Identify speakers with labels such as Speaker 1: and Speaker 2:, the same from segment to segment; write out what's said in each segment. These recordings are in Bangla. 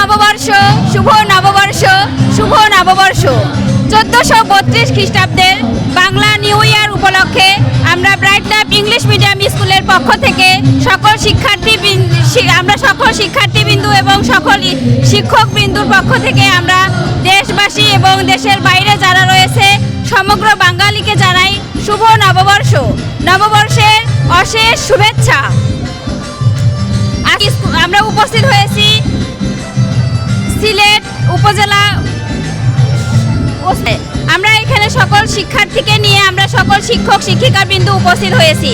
Speaker 1: নববর্ষ, শুভ নববর্ষ শুভ নববর্ষ। চোদ্দোশো বত্রিশ খ্রিস্টাব্দের বাংলা নিউ ইয়ার উপলক্ষে আমরা ব্রাইট লাভ ইংলিশ মিডিয়াম স্কুলের পক্ষ থেকে সকল শিক্ষার্থী আমরা সকল শিক্ষার্থী বিন্দু এবং সকল ই- শিক্ষক বিন্দুর পক্ষ থেকে আমরা দেশবাসী এবং দেশের বাইরে যারা রয়েছে, সমগ্র বাঙালিকে জানাই শুভ নববর্ষ। নববর্ষের অশেষ শুভেচ্ছা। আমরা উপস্থিত হয়েছি উপজেলা আমরা এখানে সকল শিক্ষার্থীকে নিয়ে আমরা সকল শিক্ষক শিক্ষিকা বিন্দু উপস্থিত হয়েছি।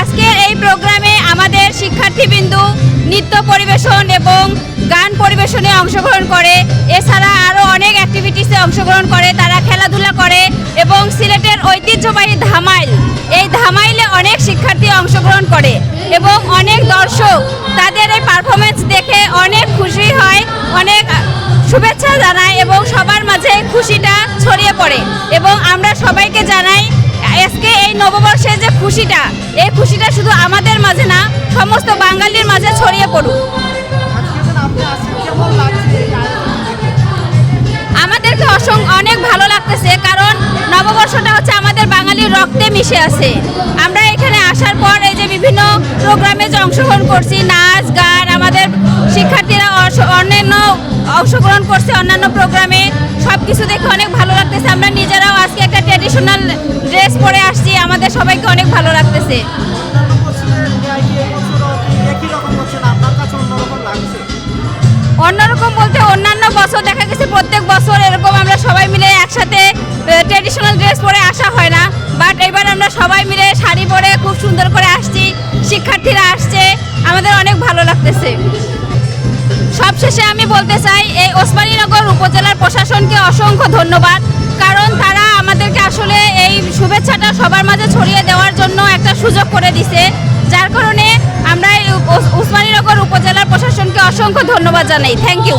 Speaker 1: আজকের এই প্রোগ্রামে আমাদের শিক্ষার্থী বিন্দু নৃত্য পরিবেশন এবং গান পরিবেশনে অংশগ্রহণ করে। এছাড়া আরও অনেক অ্যাক্টিভিটিসে অংশগ্রহণ করে। তারা খেলাধুলা করে এবং সিলেটের ঐতিহ্যবাহী ধামাইল। এই ধামাইলে অনেক শিক্ষার্থী অংশগ্রহণ করে এবং অনেক দর্শক তাদের এই পারফরমেন্স দেখে অনেক শুভেচ্ছা জানাই এবং সবার মাঝে খুশিটা ছড়িয়ে পড়ে। এবং আমরা সবাইকে জানাই, আজকে এই নববর্ষের যে খুশিটা, এই খুশিটা শুধু আমাদের মাঝে না, সমস্ত বাঙালির মাঝে ছড়িয়ে পড়ুক। আমাদেরকে অসং, অনেক ভালো লাগতেছে, কারণ নববর্ষটা হচ্ছে আমাদের বাঙালির রক্তে মিশে আছে। আমরা এখানে আসার পর এই যে বিভিন্ন প্রোগ্রামে যে অংশগ্রহণ করছি, নাচ, গান, আমাদের শিক্ষার্থীরা অন্যান্য অংশগ্রহণ করছে অন্যান্য প্রোগ্রামে। সব কিছু দেখে অনেক ভালো লাগতেছে। আমরা নিজেরাও আজকে একটা ট্র্যাডিশনাল ড্রেস পরে আসছি। আমাদের সবাইকে অনেক ভালো লাগতেছে। অন্যরকম বলতে অন্যান্য বছর দেখা গেছে, প্রত্যেক বছর এরকম আমরা সবাই মিলে একসাথে ট্রেডিশনাল ড্রেস পরে আসা হয় না। বাট এবার আমরা সবাই মিলে শাড়ি পরে খুব সুন্দর করে আসছি। শিক্ষার্থীরা আসছে। আমাদের অনেক ভালো লাগতেছে। সবশেষে আমি বলতে চাই, এই ওসমানীনগর উপজেলার প্রশাসনকে অসংখ্য ধন্যবাদ, কারণ তারা আমাদেরকে আসলে এই শুভেচ্ছাটা সবার মাঝে ছড়িয়ে দেওয়ার জন্য একটা সুযোগ করে দিছে। যার কারণে আমরা উসমানীনগর উপজেলার প্রশাসনকে অসংখ্য ধন্যবাদ জানাই। Thank you